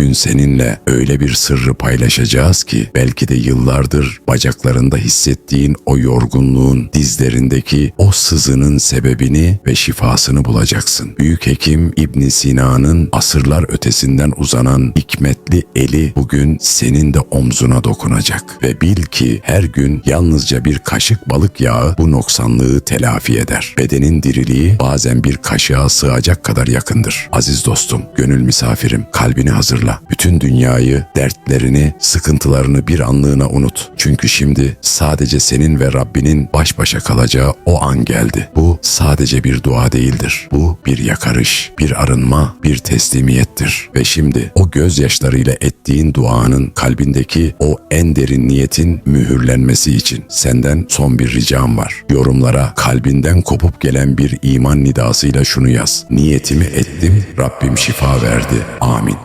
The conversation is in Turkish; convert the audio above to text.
Bugün seninle öyle bir sırrı paylaşacağız ki belki de yıllardır bacaklarında hissettiğin o yorgunluğun, dizlerindeki o sızının sebebini ve şifasını bulacaksın. Büyük hekim İbn Sina'nın asırlar ötesinden uzanan hikmetli eli bugün senin de omzuna dokunacak ve bil ki her gün yalnızca bir kaşık balık yağı bu noksanlığı telafi eder. Bedenin diriliği bazen bir kaşığa sığacak kadar yakındır. Aziz dostum, gönül misafirim, kalbini hazırla. Bütün dünyayı, dertlerini, sıkıntılarını bir anlığına unut. Çünkü şimdi sadece senin ve Rabbinin baş başa kalacağı o an geldi. Bu sadece bir dua değildir. Bu bir yakarış, bir arınma, bir teslimiyettir. Ve şimdi o gözyaşlarıyla ettiğin duanın kalbindeki o en derin niyetin mühürlenmesi için senden son bir ricam var. Yorumlara kalbinden kopup gelen bir iman nidasıyla şunu yaz. Niyetimi ettim, Rabbim şifa verdi. Amin.